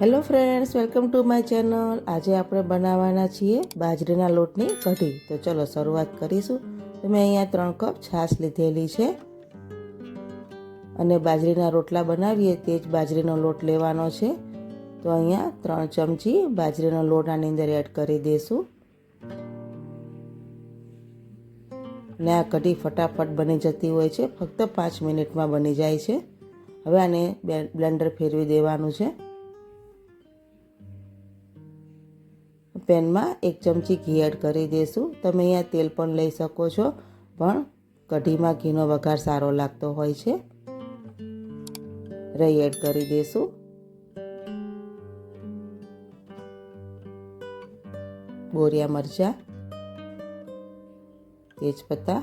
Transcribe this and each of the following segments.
Hello friends, welcome to my channel. આજે આપણે બનાવવાના છીએ બાજરીના લોટની કઢી. તો ચલો શરૂઆત કરીશું. તો મેં અહીંયા ત્રણ કપ છાશ લીધેલી છે. અને બાજરીના રોટલા બનાવીએ તે જ બાજરીનો લોટ લેવાનો છે. તો અહીંયા ત્રણ ચમચી બાજરીનો લોટ આની અંદર એડ કરી દઈશું ને આ કઢી ફટાફટ બની જતી હોય છે. ફક્ત પાંચ મિનિટમાં બની જાય છે. હવે આને બ્લેન્ડર ફેરવી દેવાનું છે. પેનમાં એક ચમચી ઘી એડ કરી દઈશું તમે અહીંયા તેલ પણ લઈ શકો છો, પણ કઢીમાં ઘીનો વઘાર સારો લાગતો હોય છે. રહી એડ કરી દઈશું બોરિયા મરચાં, તેજપત્તા,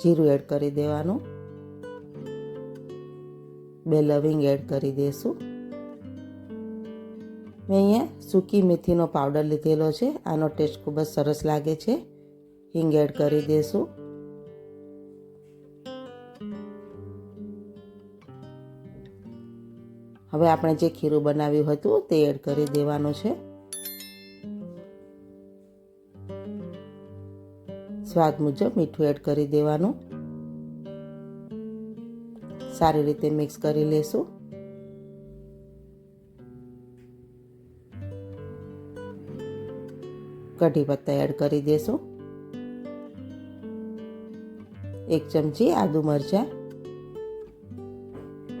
જીરું એડ કરી દેવાનું. બે લવિંગ એડ કરી દઈશું મેં અહીંયા સૂકી મેથીનો પાવડર લીધેલો છે. આનો ટેસ્ટ ખૂબ જ સરસ લાગે છે. હિંગ એડ કરી દઈશું હવે આપણે જે ખીરું બનાવ્યું હતું તે એડ કરી દેવાનું છે. સ્વાદ મુજબ મીઠું એડ કરી દેવાનું. સારી રીતે મિક્સ કરી લેશું. કઢી પત્તા એડ કરી દેશું. એક ચમચી આદુ મરચાં.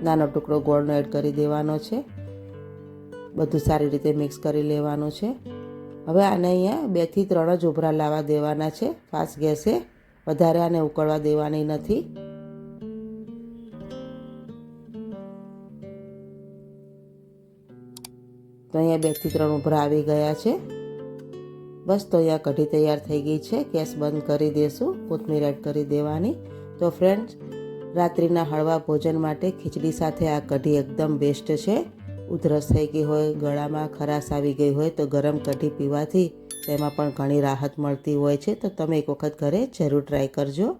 નાનો ટુકડો ગોળનો એડ કરી દેવાનો છે. બધું સારી રીતે મિક્સ કરી લેવાનું છે. હવે આને અહીંયા બેથી ત્રણ જ ઉભરા લાવવા દેવાના છે. ફાસ્ટ ગેસે વધારે આને ઉકળવા દેવાની નથી. તો અહીંયા બેથી ત્રણ ઉભરા આવી ગયા છે. બસ તો અહીંયા કઢી તૈયાર થઈ ગઈ છે. ગેસ બંધ કરી દેશું, કોથમીર એડ કરી દેવાની. તો ફ્રેન્ડ્સ રાત્રિના હળવા ભોજન માટે ખીચડી સાથે આ કઢી એકદમ બેસ્ટ છે. ઉધરસ થઈ ગઈ હોય, ગળામાં ખરાશ આવી ગઈ હોય તો ગરમ કઢી પીવાથી તેમાં પણ ઘણી રાહત મળતી હોય છે. તો તમે એક વખત ઘરે જરૂર ટ્રાય કરજો.